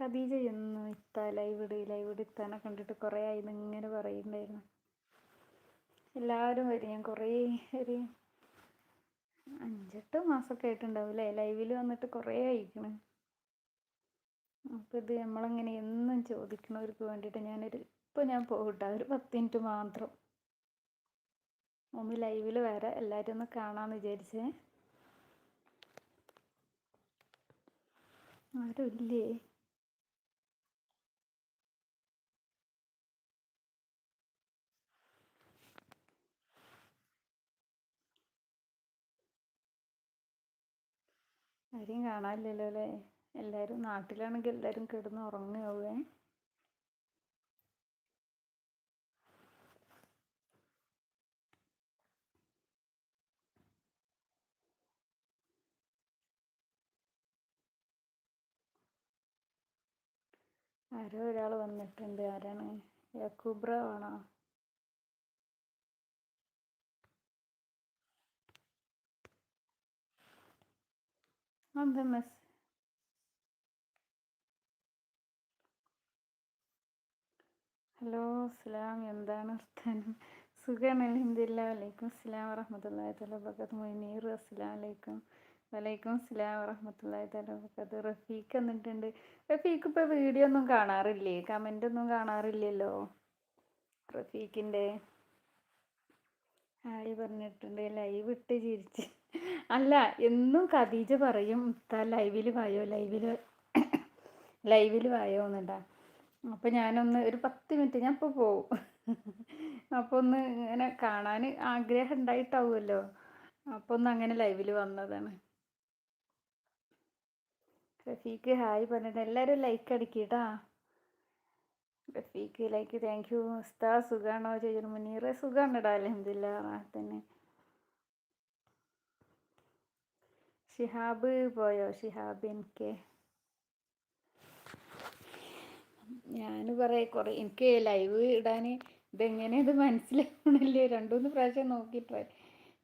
ഖദീജ എന്നും ഇത്ത ലൈവ് ഇട് ലൈവ് ഇട് ഇത്താനെ കണ്ടിട്ട് കുറേ ആയി ഇങ്ങനെ പറയുന്നുണ്ടായിരുന്നു എല്ലാവരും വരും ഞാൻ കുറേ ഒരു അഞ്ചെട്ട് മാസമൊക്കെ ആയിട്ടുണ്ടാവും അല്ലേ ലൈവിൽ വന്നിട്ട് കുറേ അയക്കണ് അപ്പോൾ ഇത് നമ്മളങ്ങനെ എന്നും ചോദിക്കണവർക്ക് വേണ്ടിയിട്ട് ഞാനൊരു ഇപ്പോൾ ഞാൻ പോകട്ടെ ഒരു പത്ത് മിനിറ്റ് മാത്രം. ഒന്ന് ലൈവിൽ വരാം എല്ലാവരും ഒന്ന് കാണാമെന്ന് വിചാരിച്ചേ. ആരും ഇല്ലേ ആരെയും കാണാനില്ലല്ലോ അല്ലേ എല്ലാവരും നാട്ടിലാണെങ്കിൽ എല്ലാവരും കിടന്ന് ഉറങ്ങുകയാവേ. ആരോ ഒരാൾ വന്നിട്ടുണ്ട്. ആരാണ്? യക്കൂബ്ര ആണോ എന്താ മെസ് ഹലോ അസ്സലാം. എന്താണ് വർത്താനം? സുഖമാണ് അലഹമില്ല വലൈക്കും അസ്സലാം വറഹമത്തല്ലാഹി തല വബർക്കാത്ത്. മുനീർ അസ്സലാം വലൈക്കും. വലൈക്കും അസ്സലാം വറഹമത്തല്ലാഹി തല വബർക്കാത്ത്. റഫീഖ് എന്നിട്ടുണ്ട് റഫീഖ് ഇപ്പോൾ വീഡിയോ ഒന്നും കാണാറില്ലേ? കമന്റ് ഒന്നും കാണാറില്ലല്ലോ? റഫീഖിന്റെ ഹായ് പറഞ്ഞിട്ടുണ്ട്. ലൈവ് ഇട്ട് ചിരിച്ച്. അല്ല എന്നും ഖദീജ പറയും ഇത്ത ലൈവിൽ വായോ? ലൈവിൽ ലൈവിൽ വായോ? എന്നുണ്ടാ. അപ്പോൾ ഞാനൊന്ന് ഒരു പത്ത് മിനിറ്റ് ഞാൻ ഇപ്പോൾ പോവും. അപ്പോൾ ഒന്ന് ഇങ്ങനെ കാണാൻ ആഗ്രഹം ഉണ്ടായിട്ടാവുമല്ലോ. അപ്പോൾ ഒന്ന് അങ്ങനെ ലൈവിൽ വന്നതാണ്. റഫീക്ക് ഹായ് പറഞ്ഞിട്ട് എല്ലാവരും ലൈക്ക് അടിക്കട്ടാ റഫീക്ക് ലൈക്ക് താങ്ക് യു ഉസ്താ സുഖാണോ? ചോദിച്ചു മുനീർ സുഖാണ് അലഹമില്ല തന്നെ. ഷിഹാബ് പോയോ? ഷിഹാബ് എനിക്ക്. ഞാൻ കുറേ കുറേ എനിക്ക് ലൈവ് ഇടാൻ ഇതെങ്ങനെ ഇത് മനസ്സിലാവണില്ലേ. രണ്ടുമൂന്ന് പ്രാവശ്യം നോക്കിയിട്ട്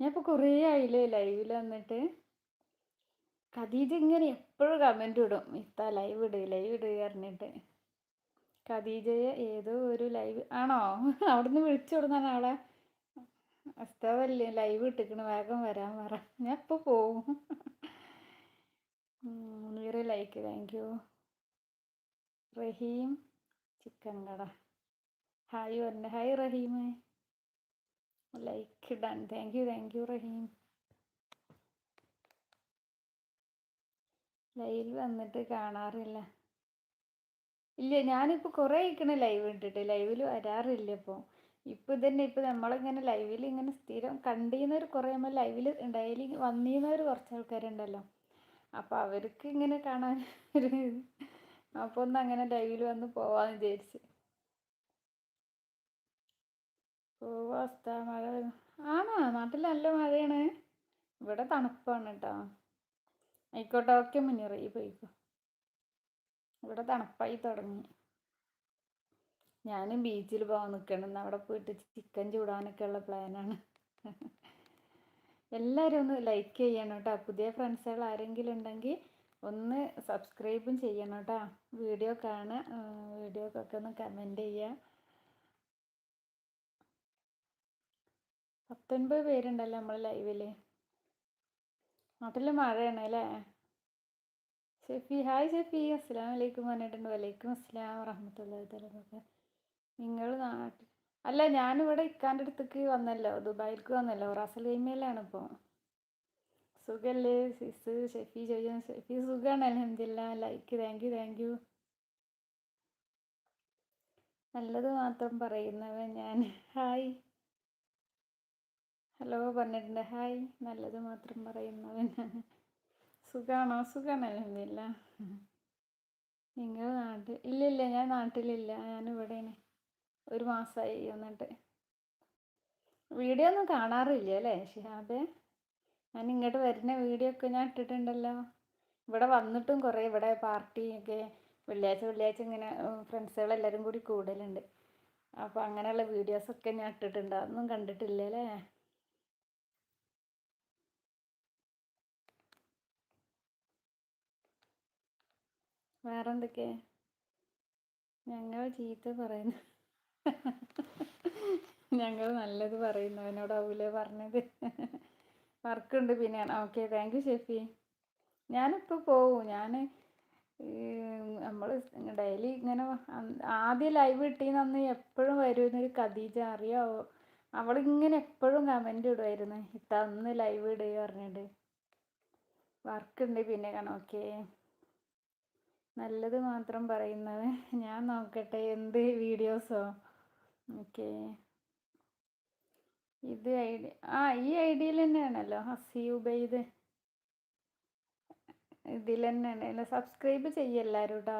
ഞാൻ ഇപ്പോൾ കുറേ ആയില്ലേ ലൈവിൽ വന്നിട്ട്. ഖദീജ ഇങ്ങനെ എപ്പോഴും കമന്റ് ഇടും. ഇത്ത ലൈവ് ഇട് ലൈവ് ഇട് പറഞ്ഞിട്ട്. ഖദീജയെ ഏതോ ഒരു ലൈവ് ആണോ? അവിടുന്ന് വിളിച്ചു കൊടുന്നാണ് അവളെ. അസ്താവല്ലേ ലൈവ് ഇട്ടിക്കണ് വേഗം വരാൻ പറ. ഞാൻ ഇപ്പോൾ പോവും. Munir like thank you Rahim chicken കട. ഹായ് പറഞ്ഞ hi Rahim. Like done thank you thank you Rahim. Live വന്നിട്ട് കാണാറില്ല. ഇല്ല ഞാനിപ്പോൾ കുറേ ഇരിക്കണ ലൈവ് ഇട്ടിട്ട് ലൈവിൽ വരാറില്ല ഇപ്പോൾ ഇപ്പോൾ ഇതന്നെ ഇപ്പോൾ നമ്മളിങ്ങനെ ലൈവിൽ ഇങ്ങനെ സ്ഥിരം കണ്ടിരുന്നവർ കുറേ നമ്മൾ ലൈവിൽ ഡെയിലി വന്നിരുന്നവർ കുറച്ച് ആൾക്കാരുണ്ടല്ലോ അപ്പോൾ അവർക്ക് ഇങ്ങനെ കാണാൻ ഒരു അപ്പോൾ ഒന്ന് അങ്ങനെ ലൈവിൽ വന്ന് പോവാന്ന് വിചാരിച്ച്. അവസ്ഥ. മഴ ആണോ? നാട്ടിൽ നല്ല മഴയാണ്. ഇവിടെ തണുപ്പാണ് കേട്ടോ ആയിക്കോട്ടെ ഓക്കെ മുന്നേറി പോയിക്കോ. ഇവിടെ തണുപ്പായി തുടങ്ങി. ഞാൻ ബീച്ചിൽ പോകാൻ നിൽക്കണം അവിടെ പോയിട്ട് ചിക്കൻ ചൂടാനൊക്കെ ഉള്ള പ്ലാനാണ് എല്ലാവരും ഒന്ന് ലൈക്ക് ചെയ്യണം കേട്ടോ. പുതിയ ഫ്രണ്ട്സുകൾ ആരെങ്കിലും ഉണ്ടെങ്കിൽ ഒന്ന് സബ്സ്ക്രൈബും ചെയ്യണം കേട്ടോ. വീഡിയോ കാണുക. വീഡിയോക്കൊക്കെ ഒന്ന് കമന്റ് ചെയ്യുക. പത്തൊൻപത് പേരുണ്ടല്ലോ നമ്മൾ ലൈവിൽ നാട്ടിൽ മഴയാണ് അല്ലേ ഷെഫി ഹായ് ഷെഫി അസ്സാം വലൈക്കും പറഞ്ഞിട്ടുണ്ട്. വലൈക്കും അസ്സാം വറഹമത്തല്ലാ തലൊക്കെ നിങ്ങൾ നാട്ടിൽ അല്ല ഞാനിവിടെ ഇക്കാന്റെ അടുത്തേക്ക് വന്നല്ലോ. ദുബായിലേക്ക് വന്നല്ലോ. റാസൽ ഗൈമയിലാണ് ഇപ്പോൾ സുഖല്ലേ? സിസ് ഷെഫി ചോദിച്ചു ഷെഫി സുഖമാണ് അലഹമില്ല like thank you thank you നല്ലത് മാത്രം പറയുന്നവൻ ഞാൻ. ഹായ് ഹലോ പറഞ്ഞിട്ടുണ്ട്. ഹായ് നല്ലത് മാത്രം പറയുന്നവൻ സുഖമാണ് അലഹമില്ല നിങ്ങൾ നാട്ടിൽ ഇല്ല ഇല്ല ഞാൻ നാട്ടിലില്ല. ഞാൻ ഞാനിവിടെയാണ് ഒരു മാസമായി വന്നിട്ട്. വീഡിയോ ഒന്നും കാണാറില്ല അല്ലേ ഷിഹാബെ? ഞാൻ ഇങ്ങോട്ട് വരുന്ന വീഡിയോ ഒക്കെ ഞാൻ ഇട്ടിട്ടുണ്ടല്ലോ. ഇവിടെ വന്നിട്ടും കുറേ ഇവിടെ പാർട്ടിയൊക്കെ വെള്ളിയാഴ്ച വെള്ളിയാഴ്ച ഇങ്ങനെ ഫ്രണ്ട്സുകളെല്ലാവരും കൂടി കൂടലുണ്ട്. അപ്പോൾ അങ്ങനെയുള്ള വീഡിയോസൊക്കെ ഞാൻ ഇട്ടിട്ടുണ്ട്. അതൊന്നും കണ്ടിട്ടില്ല അല്ലേ? വേറെ എന്തൊക്കെ ഞങ്ങൾ ചീത്ത പറയുന്നു ഞങ്ങൾ നല്ലത് പറയുന്നവനോടാവൂലേ പറഞ്ഞത്. വർക്കുണ്ട് പിന്നെ ഓക്കെ താങ്ക് യു ഷെഫി. ഞാനിപ്പോൾ പോവും. ഞാൻ നമ്മൾ ഡെയിലി ഇങ്ങനെ ആദ്യം ലൈവ് കിട്ടിയെന്ന് അന്ന് എപ്പോഴും വരുമെന്നൊരു ഖദീജ അറിയാവോ? അവളിങ്ങനെ എപ്പോഴും കമന്റ് ഇടുമായിരുന്നു ഇത്ത അന്ന് ലൈവ് ഇടുക പറഞ്ഞിട്ട്. വർക്കുണ്ട് പിന്നെ കാണാം. ഓക്കെ. നല്ലത് മാത്രം പറയുന്നത്. ഞാൻ നോക്കട്ടെ എന്ത് വീഡിയോസോ. ഓക്കെ. ഇത് ഐഡി ആ ഈ ഐ ഡിയിൽ തന്നെയാണല്ലോ ഹസി ഉബൈദ് ഇതിൽ തന്നെയാണ്. സബ്സ്ക്രൈബ് ചെയ്യെല്ലാവരും കേട്ടോ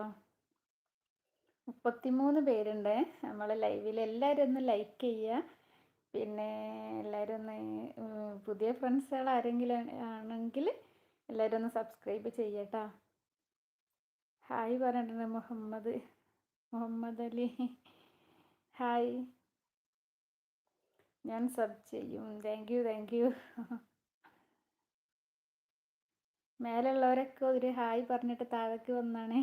മുപ്പത്തിമൂന്ന് പേരുണ്ട്. നമ്മൾ ലൈവിൽ എല്ലാവരും ഒന്ന് ലൈക്ക് ചെയ്യുക. പിന്നെ എല്ലാവരും ഒന്ന് പുതിയ ഫ്രണ്ട്സുകൾ ആരെങ്കിലും ആണെങ്കിൽ എല്ലാവരും ഒന്ന് സബ്സ്ക്രൈബ് ചെയ്യട്ടോ ഹായ് പറഞ്ഞിട്ടുണ്ട് മുഹമ്മദ് മുഹമ്മദ് അലി. ഹായ്. ഞാൻ സബ് ചെയ്യും. താങ്ക് യു താങ്ക് യു മേലുള്ളവരൊക്കെ ഒരു ഹായ് പറഞ്ഞിട്ട് താഴേക്ക് വന്നാണ്.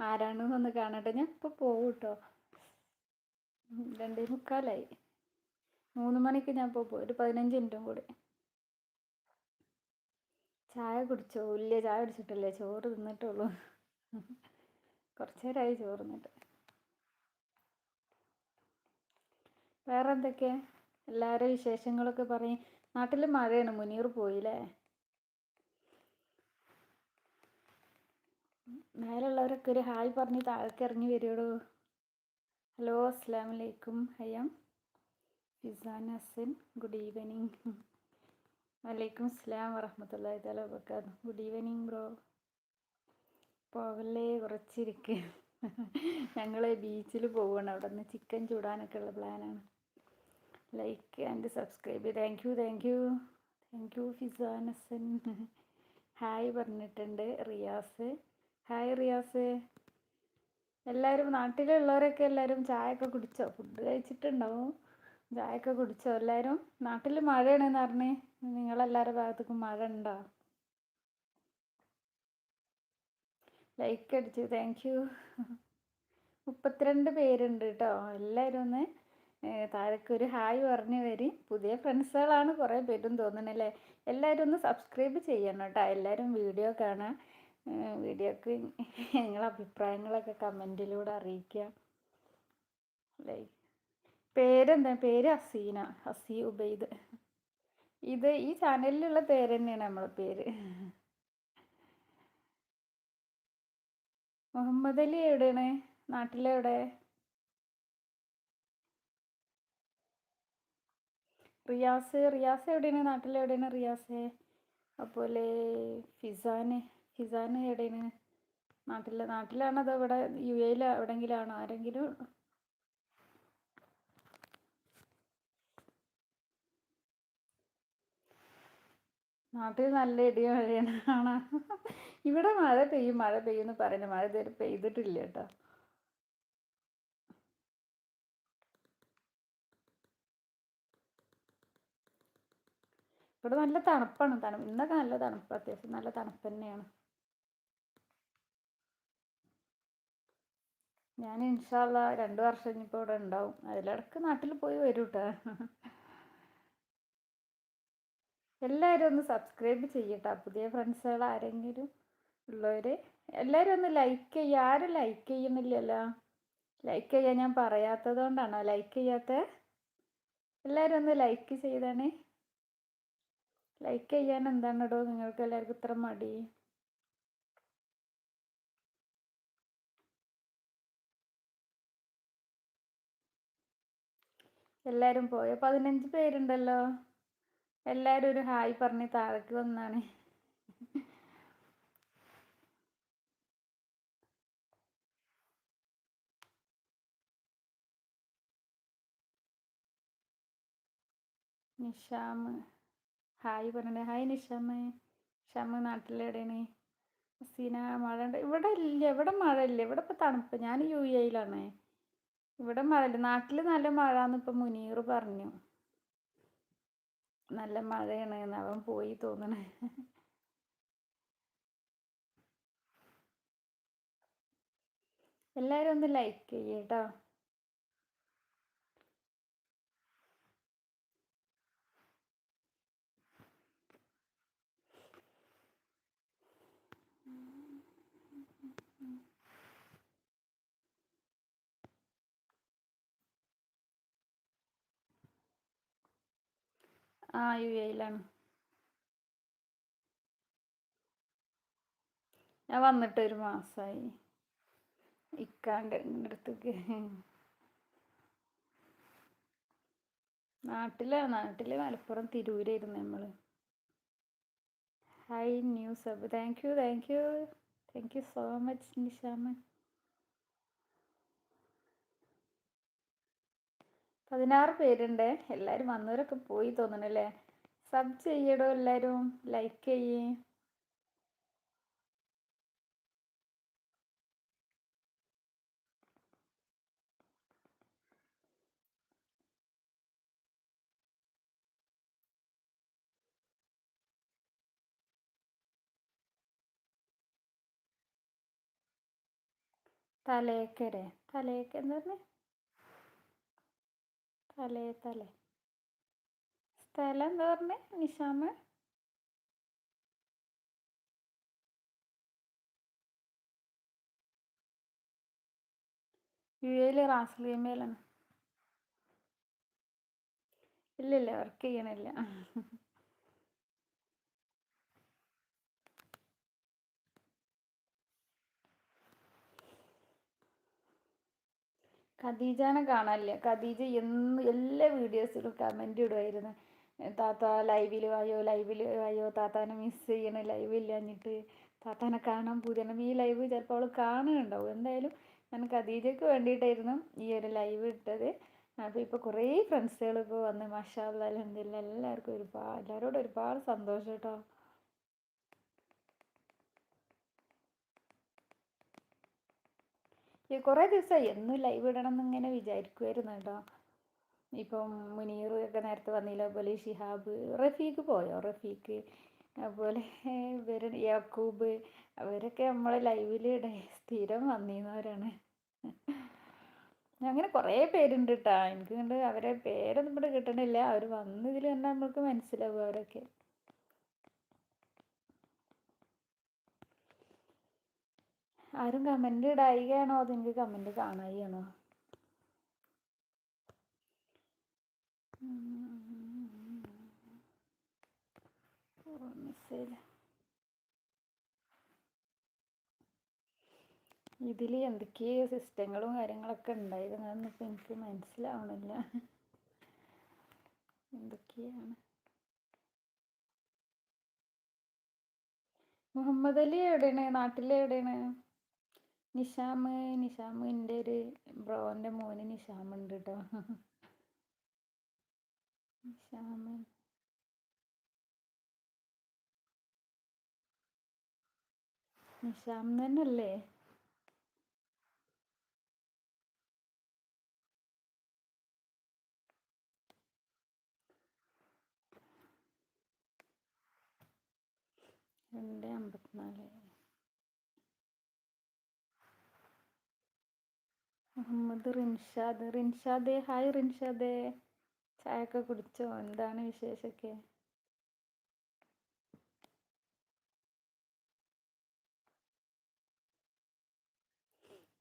ആരാണെന്നൊന്ന് കാണട്ടെ. ഞാൻ ഇപ്പോൾ പോകും കേട്ടോ രണ്ടേ മുക്കാലായി. മൂന്ന് മണിക്ക് ഞാൻ പോകും ഒരു പതിനഞ്ച് മിനിറ്റും കൂടി. ചായ കുടിച്ചോ? ഇല്ല ചായ കുടിച്ചിട്ടില്ലേ. ചോറ് തിന്നിട്ടുള്ളൂ കുറച്ച് ചോറ് തിന്നിട്ട്. വേറെ എന്തൊക്കെ എല്ലാവരും വിശേഷങ്ങളൊക്കെ പറയും. നാട്ടിൽ മഴയാണ്. മുനീർ പോയില്ലേ? മേലുള്ളവരൊക്കെ ഒരു ഹായ് പറഞ്ഞ് താഴേക്ക് ഇറങ്ങി വരുള്ളൂ ഹലോ അസ്സാം വലൈക്കും ഹയാം ഫിസാൻ ഹസൻ ഗുഡ് ഈവനിങ് വലൈക്കും സ്ലാം വറഹമത്തല്ലാ തല വക്കാത്ത ഗുഡ് ഈവനിങ് ബ്രോ പോകല്ലേ കുറച്ചിരിക്കുക ഞങ്ങൾ ബീച്ചിൽ പോവുകയാണ് അവിടെ നിന്ന് ചിക്കൻ ചൂടാനൊക്കെ ഉള്ള പ്ലാനാണ് like and subscribe thank you thank you thank you ഫിസാനസൻ hi പറഞ്ഞിട്ടുണ്ട് റിയാസ്. ഹായ് റിയാസ്. എല്ലാവരും നാട്ടിലുള്ളവരൊക്കെ എല്ലാവരും ചായയൊക്കെ കുടിച്ചോ? ഫുഡ് കഴിച്ചിട്ടുണ്ടാവും. ചായയൊക്കെ കുടിച്ചോ എല്ലാവരും നാട്ടിൽ മഴയാണെന്ന് പറഞ്ഞേ. നിങ്ങളെല്ലാവരുടെ ഭാഗത്തേക്കും മഴ ഉണ്ടോ? ലൈക്ക് അടിച്ചു താങ്ക് യു മുപ്പത്തിരണ്ട് പേരുണ്ട് കേട്ടോ എല്ലാവരും ഒന്ന് താഴേക്ക് ഒരു ഹായ് പറഞ്ഞു വരും. പുതിയ ഫ്രണ്ട്സുകളാണ് കുറേ പേരും തോന്നണല്ലേ? എല്ലാവരും ഒന്ന് സബ്സ്ക്രൈബ് ചെയ്യണം കേട്ടോ എല്ലാവരും വീഡിയോ കാണാം. വീഡിയോക്ക് നിങ്ങളെ അഭിപ്രായങ്ങളൊക്കെ കമന്റിലൂടെ അറിയിക്കുക ലൈക്ക് പേരെന്താ? പേര് ഹസീന അസീ ഉബൈദ്. ഇത് ഈ ചാനലിലുള്ള പേര് തന്നെയാണ് നമ്മളെ പേര്. മുഹമ്മദ് അലി എവിടെയാണ്? നാട്ടിലെവിടെ റിയാസ് റിയാസ് എവിടെയാണ്? നാട്ടിലെവിടെയാണ് റിയാസ്? അതുപോലെ ഫിസാന് ഫിസാന് എവിടെയാണ്? നാട്ടിൽ നാട്ടിലാണോ അതോ ഇവിടെ യു എയിൽ എവിടെയെങ്കിലും ആണോ ആരെങ്കിലും നാട്ടിൽ നല്ല ഇടിയും മഴയാണ് ഇവിടെ മഴ പെയ്യും മഴ പെയ്യും എന്ന് പറയുന്നത് മഴ ഇതുവരെ പെയ്തിട്ടില്ല കേട്ടോ. ഇവിടെ നല്ല തണുപ്പാണ് തണുപ്പ് ഇന്നൊക്കെ നല്ല തണുപ്പ് അത്യാവശ്യം നല്ല തണുപ്പ് തന്നെയാണ്. ഞാൻ ഇൻഷാല്ല രണ്ട് വർഷം ഇനിയിപ്പോൾ ഇവിടെ ഉണ്ടാവും. അതിലിടക്ക് നാട്ടിൽ പോയി വരും കേട്ടോ എല്ലാവരും ഒന്ന് സബ്സ്ക്രൈബ് ചെയ്യട്ടോ. പുതിയ ഫ്രണ്ട്സുകൾ ആരെങ്കിലും ഉള്ളവർ എല്ലാവരും ഒന്ന് ലൈക്ക് ചെയ്യുക. ആരും ലൈക്ക് ചെയ്യുന്നില്ലല്ലോ. ലൈക്ക് ചെയ്യാൻ ഞാൻ പറയാത്തത് കൊണ്ടാണോ? ലൈക്ക് ചെയ്യാത്ത എല്ലാവരും ഒന്ന് ലൈക്ക് ചെയ്താണേ ലൈക്ക് ചെയ്യാൻ എന്താണിടോ നിങ്ങൾക്ക് എല്ലാവർക്കും ഇത്ര മടി? എല്ലാവരും പോയോ? പതിനഞ്ച് പേരുണ്ടല്ലോ. എല്ലാവരും ഒരു ഹായ് പറഞ്ഞ് താഴേക്ക് വന്നാണ്. നിഷാമ്. ഹായ് പറഞ്ഞേ ഹായ് നിഷാമ്. നിഷാമ് നാട്ടിലെവിടെയാണ് സീന മഴ ഉണ്ട്? ഇവിടെ ഇല്ല ഇവിടെ മഴ ഇല്ല. ഇവിടെ ഇപ്പോൾ തണുപ്പ്. ഞാൻ യു എയിലാണ് ഇവിടെ മഴ ഇല്ല. നാട്ടിൽ നല്ല മഴ എന്ന് ഇപ്പം മുനീർ പറഞ്ഞു. നല്ല മഴയാണ് എന്ന് അവൻ പോയി തോന്നണേ. എല്ലാവരും ഒന്ന് ലൈക്ക് ചെയ്യേട്ടോ ആ യു എയിലാണ് ഞാൻ വന്നിട്ട് ഒരു മാസമായി ഇക്കാണ്ട് അടുത്തേക്ക് നാട്ടിൽ നാട്ടിൽ മലപ്പുറം തിരൂരായിരുന്നു നമ്മൾ hi new sub thank you thank you thank you so much നിഷാമ. പതിനാറ് പേരുണ്ട്. എല്ലാവരും വന്നവരൊക്കെ പോയി തോന്നണല്ലേ? സബ് ചെയ്യടോ എല്ലാവരും ലൈക്ക് ചെയ്യേ. തലേക്കരെ തലേക്ക് പറഞ്ഞേ തലേ തലേ. സ്ഥലം എന്താ പറഞ്ഞേ നിഷാമ്. യു എയിൽ റാസ്ലിയമ്മയിലാണ് ഇല്ല ഇല്ല വർക്ക് ചെയ്യണില്ല. ഖദീജാനെ കാണാനില്ല. ഖദീജ എന്ന് എല്ലാ വീഡിയോസിലും കമന്റ് ഇടുമായിരുന്നു താത്ത ലൈവിൽ വായോ ലൈവിൽ വായോ താത്താനെ മിസ് ചെയ്യണം ലൈവ് ഇല്ലാഞ്ഞിട്ട് താത്താനെ കാണാൻ പൂതിയാണ്. ഈ ലൈവ് ചിലപ്പോൾ അവൾ കാണുന്നുണ്ടാവും എന്തായാലും ഞാൻ ഖദീജയ്ക്ക് വേണ്ടിയിട്ടായിരുന്നു ഈ ഒരു ലൈവ് ഇട്ടത്. അപ്പോൾ ഇപ്പോൾ കുറേ ഫ്രണ്ട്സുകൾ ഇപ്പോൾ വന്ന് മഷാ അലഹദില്ല എല്ലാവർക്കും ഒരുപാട് എല്ലാവരോടും ഒരുപാട് സന്തോഷം കേട്ടോ കുറേ ദിവസമായി എന്നും ലൈവ് ഇടണം എന്നിങ്ങനെ വിചാരിക്കുമായിരുന്നു കേട്ടോ. ഇപ്പം മുനീർ ഒക്കെ നേരത്തെ വന്നില്ല അതുപോലെ ഷിഹാബ് റഫീഖ് പോയോ? റഫീഖ് അതുപോലെ ഇവർ യാക്കൂബ് അവരൊക്കെ നമ്മളെ ലൈവിൽ സ്ഥിരം വന്നിരുന്നവരാണ് അങ്ങനെ കുറേ പേരുണ്ട് കേട്ടോ എനിക്ക് കണ്ട് അവരെ പേരൊന്നും ഇവിടെ കിട്ടണില്ല. അവർ വന്നതിൽ കണ്ടാൽ നമ്മൾക്ക് മനസ്സിലാവും അവരൊക്കെ. ആരും കമന്റ് ഇടായികയാണോ? അത് എനിക്ക് കമന്റ് കാണായിയാണോ? മെസ്സേജ് ഇതിൽ എന്തൊക്കെയോ സിസ്റ്റങ്ങളും കാര്യങ്ങളൊക്കെ ഉണ്ടായിരുന്നു. എനിക്ക് മനസ്സിലാവണില്ല. എന്തൊക്കെയാണ്? മുഹമ്മദ് അലി എവിടെയാണ്? നാട്ടിലെ നിഷാമ് നിഷാമ് എന്റെ ഒരു ബ്രോന്റെ മോന് നിഷാം ഉണ്ട് കേട്ടോ നിഷാമ്. നിഷാം തന്നെയല്ലേ രണ്ട് അമ്പത്തിനാല്. മുഹമ്മദ് റിൻഷാദ്. റിൻഷാദ് ഹായ് റിൻഷാദ്. ചായയൊക്കെ കുടിച്ചോ? എന്താണ് വിശേഷമൊക്കെ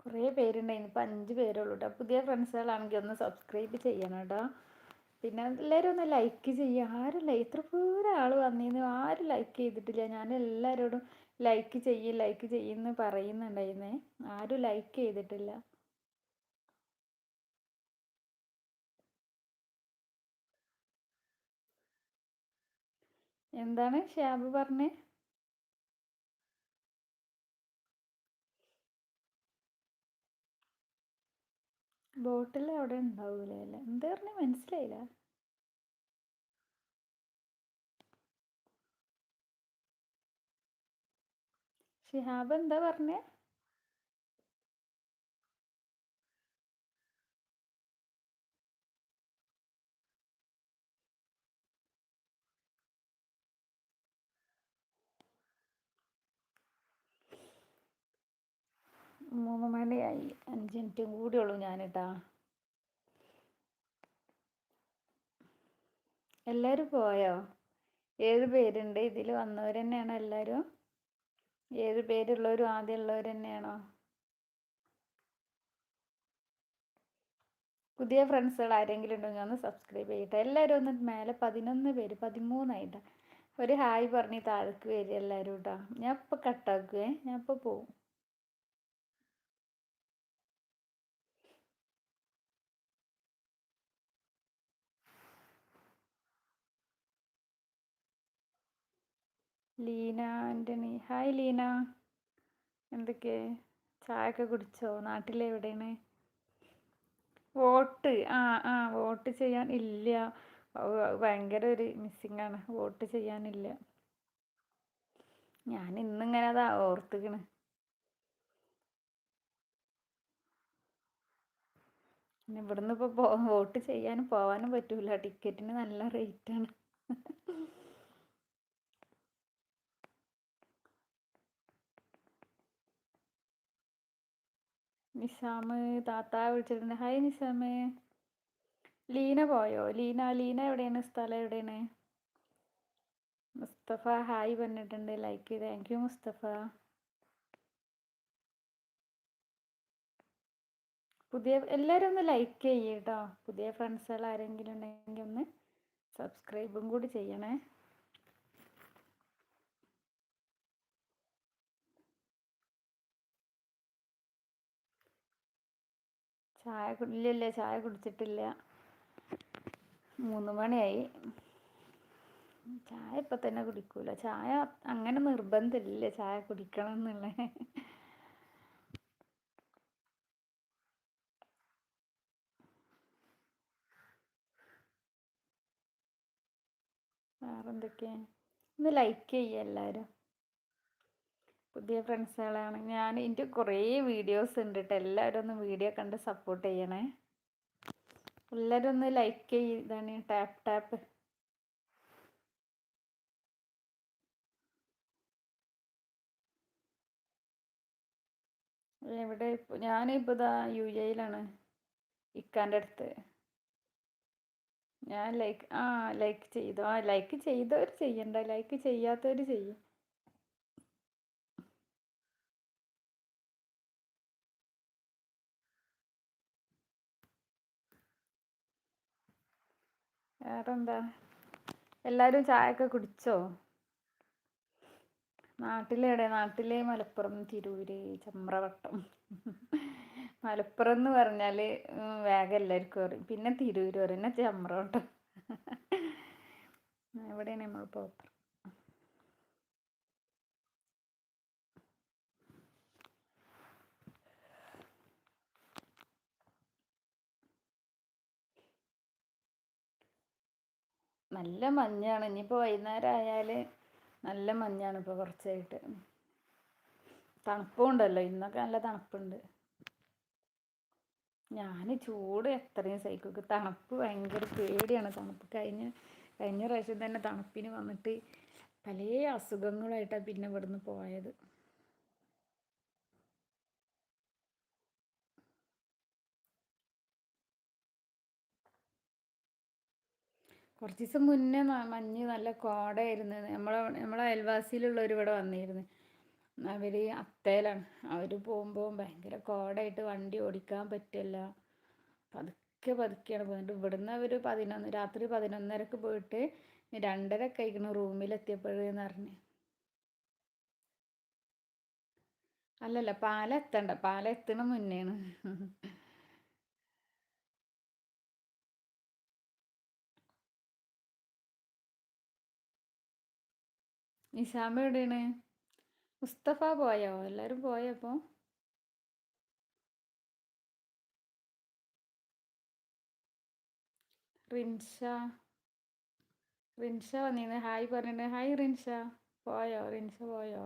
കുറേ പേരുണ്ടായിരുന്നു ഇപ്പം അഞ്ച് പേരുള്ളൂ കേട്ടോ പുതിയ ഫ്രണ്ട്സുകളാണെങ്കിൽ ഒന്ന് സബ്സ്ക്രൈബ് ചെയ്യണം കേട്ടോ പിന്നെ എല്ലാവരും ഒന്ന് ലൈക്ക് ചെയ്യുക. ആരും എത്ര പേര് ആൾ വന്നിരുന്നു ആരും ലൈക്ക് ചെയ്തിട്ടില്ല. ഞാൻ എല്ലാവരോടും ലൈക്ക് ചെയ്യും ലൈക്ക് ചെയ്യുമെന്ന് പറയുന്നുണ്ടായിരുന്നേ. ആരും ലൈക്ക് ചെയ്തിട്ടില്ല. എന്താണ് ഷാബ് പറഞ്ഞേ? ബോട്ടിൽ അവിടെ ഉണ്ടാവൂലേ അല്ലേ? എന്താ പറഞ്ഞ? മനസ്സിലായില്ല. ഷിഹാബ് എന്താ പറഞ്ഞേ? മൂന്ന് മണി മണിയായി. അഞ്ച് മിനിറ്റും ഉള്ളൂ ഞാനിട്ടാ എല്ലാവരും പോയോ? ഏഴ് പേരുണ്ട്. ഇതിൽ വന്നവർ തന്നെയാണോ എല്ലാവരും ഏഴ് പേരുള്ളവരും ആദ്യം ഉള്ളവർ തന്നെയാണോ പുതിയ ഫ്രണ്ട്സുകൾ ആരെങ്കിലും ഉണ്ടെങ്കിൽ ഒന്ന് സബ്സ്ക്രൈബ് ചെയ്യട്ടെ. എല്ലാവരും ഒന്ന് മേലെ പതിനൊന്ന് പേര് പതിമൂന്നായിട്ടാ. ഒരു ഹായ് പറഞ്ഞ് താഴേക്ക് വരിക എല്ലാവരും കേട്ടോ ഞാൻ ഇപ്പോൾ കട്ടാക്കുവേ ഞാൻ ഇപ്പോൾ പോവും. ലീന ആന്റണി ഹായ് ലീന. എന്തൊക്കെ? ചായ ഒക്കെ കുടിച്ചോ നാട്ടിലെവിടെയാണ് വോട്ട്. ആ ആ വോട്ട് ചെയ്യാൻ ഇല്ല. ഭയങ്കര ഒരു മിസ്സിംഗ് ആണ്. വോട്ട് ചെയ്യാനില്ല. ഞാൻ ഇന്നിങ്ങനെ അതാ ഓർത്തുക്കണ്. ഇവിടുന്ന് ഇപ്പോൾ വോട്ട് ചെയ്യാനും പോവാനും പറ്റൂല. ടിക്കറ്റിന് നല്ല റേറ്റാണ് നിസാമ് താത്ത വിളിച്ചിട്ടുണ്ട്. ഹായ് നിസാമ്. ലീന പോയോ? ലീന ലീന എവിടെയാണ്? സ്ഥലം എവിടെയാണ്? മുസ്തഫ ഹായ് പറഞ്ഞിട്ടുണ്ട്. Like thank you Mustafa. പുതിയ എല്ലാവരും ഒന്ന് ലൈക്ക് ചെയ്യട്ടോ പുതിയ ഫ്രണ്ട്സുകൾ ആരെങ്കിലും ഉണ്ടെങ്കിൽ ഒന്ന് സബ്സ്ക്രൈബും കൂടി ചെയ്യണേ. ചായ ഇല്ലല്ലേ ചായ കുടിച്ചിട്ടില്ല. മൂന്ന് മണിയായി. ചായ ഇപ്പം തന്നെ കുടിക്കൂല. ചായ അങ്ങനെ നിർബന്ധമില്ല. ചായ കുടിക്കണം എന്നുള്ള വേറെന്തൊക്കെയാ? ഒന്ന് ലൈക്ക് ചെയ്യുക എല്ലാവരും പുതിയ ഫ്രണ്ട്സുകളാണ്. ഞാൻ എന്റെ കുറേ വീഡിയോസ് ഉണ്ട് കേട്ടോ എല്ലാവരും ഒന്ന് വീഡിയോ കണ്ട് സപ്പോർട്ട് ചെയ്യണേ. എല്ലാവരും ഒന്ന് ലൈക്ക് ചെയ്താണ് ടാപ്പ് ടാപ്പ് എവിടെ ഞാനിപ്പോൾ ഇതാ യു എയിലാണ് ഇക്കാന്റെ അടുത്ത്. ഞാൻ ലൈക്ക് ആ ലൈക്ക് ചെയ്തോ. ആ ലൈക്ക് ചെയ്തവർ ചെയ്യണ്ട ലൈക്ക് ചെയ്യാത്തവർ ചെയ്യും. വേറെന്താ? എല്ലാവരും ചായയൊക്കെ കുടിച്ചോ? നാട്ടിലെവിടെ നാട്ടിലെ മലപ്പുറം തിരൂര് ചമ്രവട്ടം മലപ്പുറം എന്ന് പറഞ്ഞാൽ വേഗം എല്ലാവർക്കും അറിയും. പിന്നെ തിരൂര് പറയും ചമ്രവട്ടം എവിടെയാണ് നമ്മൾ പ്രോപ്പർ നല്ല മഞ്ഞാണ്. ഇനിയിപ്പോൾ വൈകുന്നേരം ആയാൽ നല്ല മഞ്ഞാണ് ഇപ്പോൾ കുറച്ചായിട്ട്. തണുപ്പും ഉണ്ടല്ലോ ഇന്നൊക്കെ നല്ല തണുപ്പുണ്ട്. ഞാൻ ചൂട് എത്രയും സഹിക്കും. തണുപ്പ് ഭയങ്കര പേടിയാണ്. തണുപ്പ് കഴിഞ്ഞ കഴിഞ്ഞ പ്രാവശ്യം തന്നെ തണുപ്പിന് വന്നിട്ട് പല അസുഖങ്ങളായിട്ടാണ് പിന്നെ ഇവിടുന്ന് പോയത്. കുറച്ച് ദിവസം മുന്നേ മഞ്ഞ് നല്ല കോടയായിരുന്നു. നമ്മളെ നമ്മളെ അയൽവാസിയിലുള്ളവർ ഇവിടെ വന്നിരുന്നു. അവർ അത്തേലാണ്. അവർ പോകുമ്പോൾ ഭയങ്കര കോടയായിട്ട് വണ്ടി ഓടിക്കാൻ പറ്റില്ല. പതുക്കെ പതുക്കെയാണ് പോകുന്നത് ഇവിടുന്ന് അവർ പതിനൊന്ന് രാത്രി പതിനൊന്നരക്ക് പോയിട്ട് രണ്ടര കഴിക്കണം റൂമിലെത്തിയപ്പോഴെന്ന് പറഞ്ഞ്. അല്ലല്ല പാലെത്തണ്ട പാലെത്തണ മുന്നേണ് നിശാമ എവിടെയാണ്? മുസ്തഫ പോയോ? എല്ലാവരും പോയപ്പോ റിൻഷ. റിൻഷ വന്നിരുന്നു. ഹായ് പറഞ്ഞിട്ട് ഹായ് റിൻഷ. പോയോ? റിൻഷ പോയോ?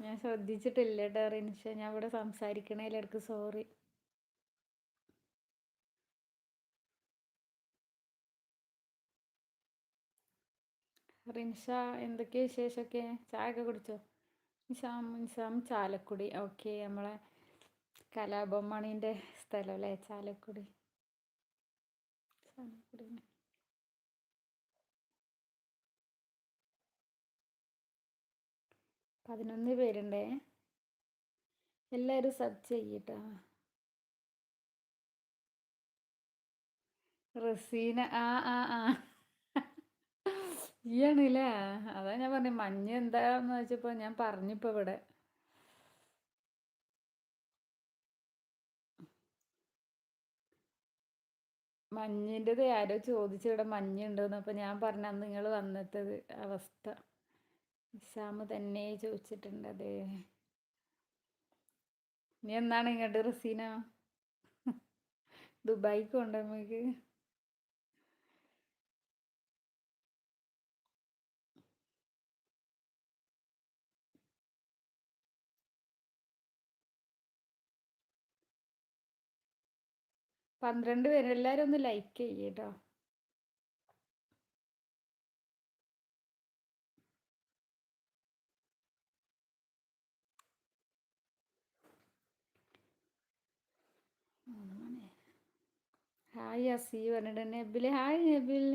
ഞാൻ ശ്രദ്ധിച്ചിട്ടില്ല കേട്ടോ റിൻഷ. ഞാൻ ഇവിടെ സംസാരിക്കണേലെടുക്ക് സോറി റിൻഷ എന്തൊക്കെ വിശേഷമൊക്കെ ചായ ഒക്കെ കുടിച്ചോ? നിസാം നിസാം ചാലക്കുടി. ഓക്കെ നമ്മളെ കലാഭവൻ സ്ഥലം അല്ലേ ചാലക്കുടി. ചാലക്കുടി. പതിനൊന്ന് പേരുണ്ടേ? എല്ലാവരും സബ് ചെയ്യട്ടോ. റസീന ആ ആ ആ. ഈയാണല്ലേ? അതാ ഞാൻ പറഞ്ഞു മഞ്ഞ് എന്താന്ന് വെച്ചപ്പോൾ ഞാൻ പറഞ്ഞിപ്പോ ഇവിടെ. മഞ്ഞിന്റെത് ആരോ ചോദിച്ചു ഇവിടെ മഞ്ഞുണ്ടോന്ന് അപ്പോൾ ഞാൻ പറഞ്ഞ അന്ന് നിങ്ങൾ വന്നിട്ടത് അവസ്ഥ. ഇസാമ് തന്നെ ചോദിച്ചിട്ടുണ്ട് അതെ. നീ എന്നാണ് ഇങ്ങോട്ട് റസീന? ദുബായിക്ക് ഉണ്ടോ പന്ത്രണ്ട് പേര് എല്ലാവരും ഒന്ന് ലൈക്ക് ചെയ്യട്ടോ. ഹായ് അസി പറഞ്ഞിട്ട് നബിൽ ഹായ് നബിൽ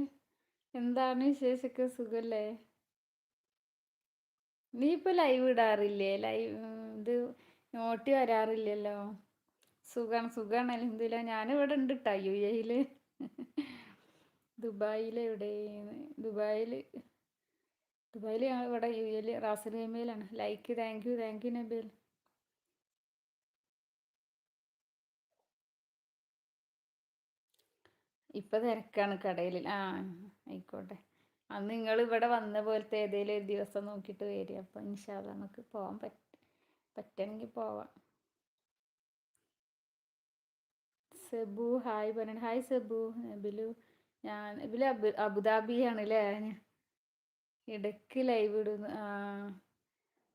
എന്താണ് വിശേഷമൊക്കെ സുഖല്ലേ? നീ ഇപ്പൊ ലൈവ് ഇടാറില്ലേ? ലൈവ് ഇത് നോട്ടി വരാറില്ലല്ലോ? സുഖാണ് സുഖാണ്. അലഹമില്ല ഞാനിവിടെ ഉണ്ട് കേട്ടോ യു എയിൽ ദുബായിൽ എവിടെ ദുബായിൽ ദുബായിൽ ഇവിടെ യു എയിൽ റാസൽഹേമയിലാണ് like thank you thank you Nabeel ഇപ്പൊ തിരക്കാണ് കടയിൽ ആ ആയിക്കോട്ടെ. അന്ന് നിങ്ങൾ ഇവിടെ വന്ന പോലത്തെ ഏതെങ്കിലും ഒരു ദിവസം നോക്കിയിട്ട് വരിക. അപ്പം ഇൻഷാല്ല നമുക്ക് പോകാൻ പറ്റ പറ്റണമെങ്കിൽ പോവാം. സെബു ഹായ് പറഞ്ഞു ഹായ് സെബു ബിലു ഞാൻ നബിലു അബു അബുദാബിയാണ് അല്ലേ ഇടയ്ക്ക് ലൈവ് ഇടുന്നു.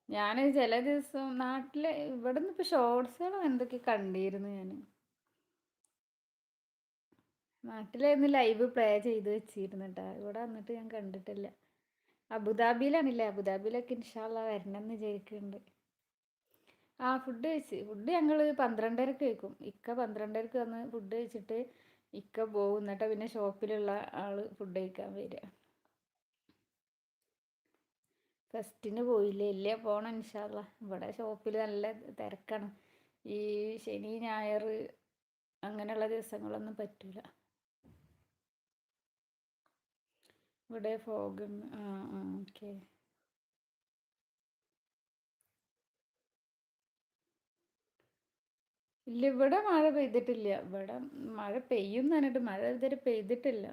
ഞാൻ ചില ദിവസം നാട്ടിൽ ഇവിടെ നിന്ന് ഇപ്പോൾ ഷോർട്സുകളും എന്തൊക്കെ കണ്ടിരുന്നു ഞാൻ നാട്ടിലായിരുന്നു ലൈവ് പ്ലേ ചെയ്ത് വെച്ചിരുന്നു കേട്ടോ ഇവിടെ വന്നിട്ട് ഞാൻ കണ്ടിട്ടില്ല. അബുദാബിയിലാണില്ലേ? അബുദാബിയിലൊക്കെ ഇൻഷാല്ല വരണം എന്ന് വിചാരിക്കുന്നുണ്ട് ആ ഫുഡ് കഴിച്ച്. ഫുഡ് ഞങ്ങൾ പന്ത്രണ്ടരക്ക് കഴിക്കും. ഇക്ക പന്ത്രണ്ടരക്ക് വന്ന് ഫുഡ് കഴിച്ചിട്ട് ഇക്ക പോകും എന്നിട്ട് പിന്നെ ഷോപ്പിലുള്ള ആൾ ഫുഡ് കഴിക്കാൻ വരിക ഫസ്റ്റിന് പോയില്ലേ? ഇല്ല? പോണം ഇൻഷാല്ല ഇവിടെ ഷോപ്പിൽ നല്ല തിരക്കാണ്. ഈ ശനി ഞായർ അങ്ങനെയുള്ള ദിവസങ്ങളൊന്നും പറ്റില്ല ഇവിടെ ഫോഗ് ആ ഓക്കെ ഇല്ല ഇവിടെ മഴ പെയ്തിട്ടില്ല. ഇവിടെ മഴ പെയ്യും പറഞ്ഞിട്ട് മഴ ഇതുവരെ പെയ്തിട്ടില്ല.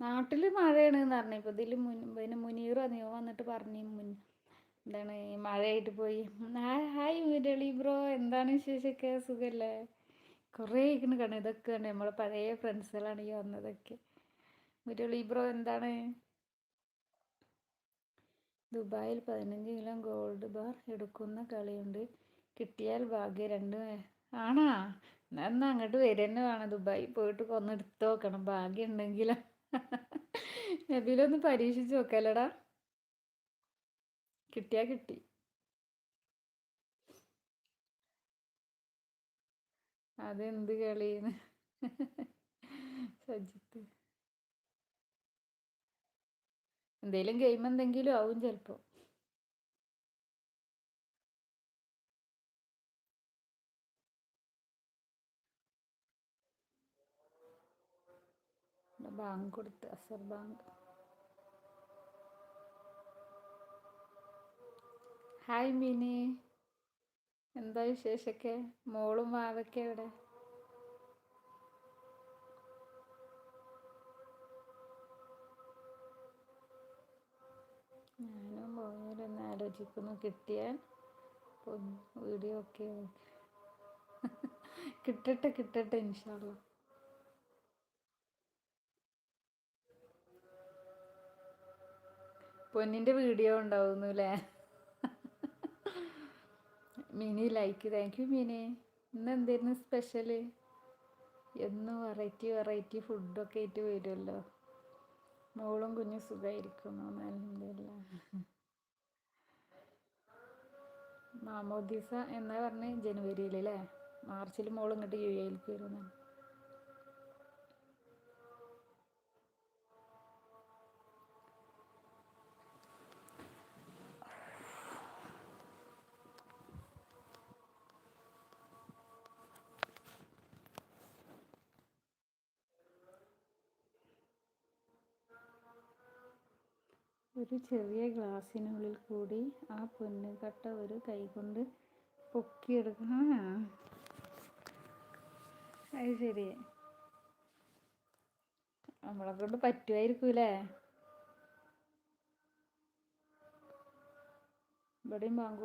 നാട്ടിൽ മഴയാണ് എന്ന് പറഞ്ഞു. ഇപ്പൊ ഇതിൽ മുൻ പിന്നെ മുനീർ വന്നു വന്നിട്ട് പറഞ്ഞു മുൻ എന്താണ് മഴയായിട്ട് പോയി. Hi Murali bro. എന്താണ് വിശേഷമൊക്കെ സുഖല്ലേ? കുറേ ഇരിക്കുന്നു കാണും ഇതൊക്കെ ഉണ്ട് നമ്മളെ പഴയ ഫ്രണ്ട്സുകളാണ് ഈ വന്നതൊക്കെ. മുരളി ബ്രോ എന്താണ്? ദുബായിൽ പതിനഞ്ച് കിലോ ഗോൾഡ് ബാർ എടുക്കുന്ന കളിയുണ്ട്. കിട്ടിയാൽ ഭാഗ്യം രണ്ട്. ആണാ? എന്നാ അങ്ങോട്ട് വരെന്നെ വേണം. ദുബായി പോയിട്ട് ഒന്ന് എടുത്ത് നോക്കണം. ഭാഗ്യം ഉണ്ടെങ്കിലും നബിലൊന്ന് പരീക്ഷിച്ച് നോക്കല്ലടാ. കിട്ടിയാ കിട്ടി. അതെന്ത് കളിന്ന് സജിത്ത്. എന്തേലും ഗെയിം എന്തെങ്കിലും ആവും ചിലപ്പോ. ബാങ്ക് കൊടുത്ത് അസർ ബാങ്ക് ഹായ് മിനി. എന്താ വിശേഷമൊക്കെ മോളും വാവൊക്കെ എവിടെ? ആലോചിക്കുന്നു കിട്ടിയാൽ വീഡിയോ ഒക്കെ കിട്ടട്ടെ കിട്ടട്ടെ ഇൻഷാല്ല പൊന്നിന്റെ വീഡിയോ ഉണ്ടാവുന്നു അല്ലേ? Mini like thank you Mini. ഇന്ന് എന്തായിരുന്നു സ്പെഷ്യൽ എന്നും വെറൈറ്റി വെറൈറ്റി ഫുഡൊക്കെ ആയിട്ട് വരുമല്ലോ. മോളും കുഞ്ഞു സുഖമായിരിക്കുന്നു അലഹമില്ല മാമോദീസ എന്നാ പറഞ്ഞ് ജനുവരിയിൽ അല്ലേ മാർച്ചിൽ മോൾ ഇങ്ങോട്ട് യു എയിലേക്ക് വരുന്നതാണ് ഒരു ചെറിയ ഗ്ലാസ്സിനുള്ളിൽ കൂടി ആ പൊന്നുകട്ട ഒരു കൈകൊണ്ട് പൊക്കിയെടുക്കണം. അത് ശരി. നമ്മളെ കൊണ്ട് പറ്റുമായിരിക്കൂലേ? ഇവിടെയും ബാങ്ക്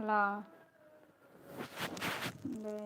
ഹലോ എന്തേ